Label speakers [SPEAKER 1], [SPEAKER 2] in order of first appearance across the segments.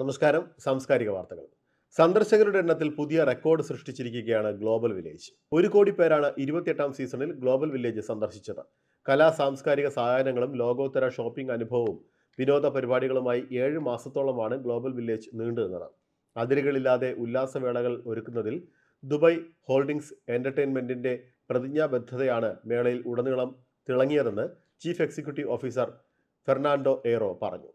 [SPEAKER 1] നമസ്കാരം. സാംസ്കാരിക വാർത്തകൾ. സന്ദർശകരുടെ എണ്ണത്തിൽ പുതിയ റെക്കോർഡ് സൃഷ്ടിച്ചിരിക്കുകയാണ് ഗ്ലോബൽ വില്ലേജ്. ഒരു കോടി പേരാണ് ഇരുപത്തിയെട്ടാം സീസണിൽ ഗ്ലോബൽ വില്ലേജ് സന്ദർശിച്ചത്. കലാ സാംസ്കാരിക സഹായങ്ങളും ലോകോത്തര ഷോപ്പിംഗ് അനുഭവവും വിനോദ പരിപാടികളുമായി ഏഴ് മാസത്തോളമാണ് ഗ്ലോബൽ വില്ലേജ് നീണ്ടുനിന്നത്. അതിരുകളില്ലാതെ ഉല്ലാസവേളകൾ ഒരുക്കുന്നതിൽ ദുബായ് ഹോൾഡിംഗ്സ് എന്റർടൈൻമെന്റിന്റെ പ്രതിജ്ഞാബദ്ധതയാണ് മേളയിൽ ഉടനീളം തിളങ്ങിയതെന്ന് chief executive officer Fernando Aero പറഞ്ഞു.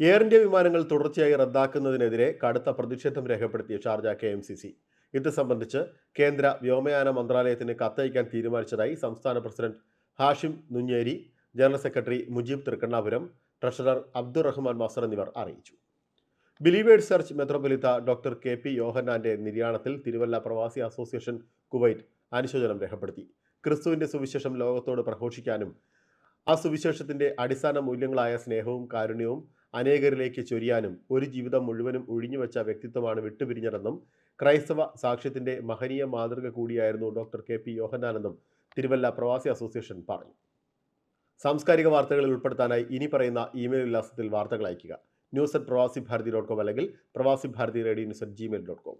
[SPEAKER 1] എയർ ഇന്ത്യ വിമാനങ്ങൾ തുടർച്ചയായി റദ്ദാക്കുന്നതിനെതിരെ കടുത്ത പ്രതിഷേധം രേഖപ്പെടുത്തിയ Sharjah K M C C. ഇത് സംബന്ധിച്ച് കേന്ദ്ര വ്യോമയാന മന്ത്രാലയത്തിന് കത്തയക്കാൻ തീരുമാനിച്ചതായി സംസ്ഥാന president Hashim Nunjeri general secretary Mujeeb Thrikkannapuram treasurer Abdurahman master എന്നിവർ അറിയിച്ചു. ബിലീവേഴ്സ് സെർച്ച് മെത്രോപൊലിത്ത ഡോക്ടർ കെ പി യോഹന്നാന്റെ നിര്യാണത്തിൽ തിരുവല്ല പ്രവാസി അസോസിയേഷൻ കുവൈറ്റ് അനുശോചനം രേഖപ്പെടുത്തി. ക്രിസ്തുവിന്റെ സുവിശേഷം ലോകത്തോട് പ്രഘോഷിക്കാനും ആ സുവിശേഷത്തിന്റെ അടിസ്ഥാന മൂല്യങ്ങളായ സ്നേഹവും കാരുണ്യവും അനേകരിലേക്ക് ചൊരിയാനും ഒരു ജീവിതം മുഴുവനും ഒഴിഞ്ഞുവെച്ച വ്യക്തിത്വമാണ് വിട്ടുപിരിഞ്ഞതെന്നും ക്രൈസ്തവ സാക്ഷ്യത്തിന്റെ മഹനീയ മാതൃക കൂടിയായിരുന്നു ഡോക്ടർ കെ പി യോഹന്നാനെന്നും തിരുവല്ല പ്രവാസി അസോസിയേഷൻ പറഞ്ഞു. സാംസ്കാരിക വാർത്തകളിൽ ഉൾപ്പെടുത്താനായി ഇനി പറയുന്ന ഇമെയിൽ വിലാസത്തിൽ വാർത്തകൾ അയയ്ക്കുക. ന്യൂസ് അറ്റ് പ്രവാസി ഭാരതി ഡോട്ട് കോം അല്ലെങ്കിൽ Pravasi Bharathi radio news at Gmail dot com.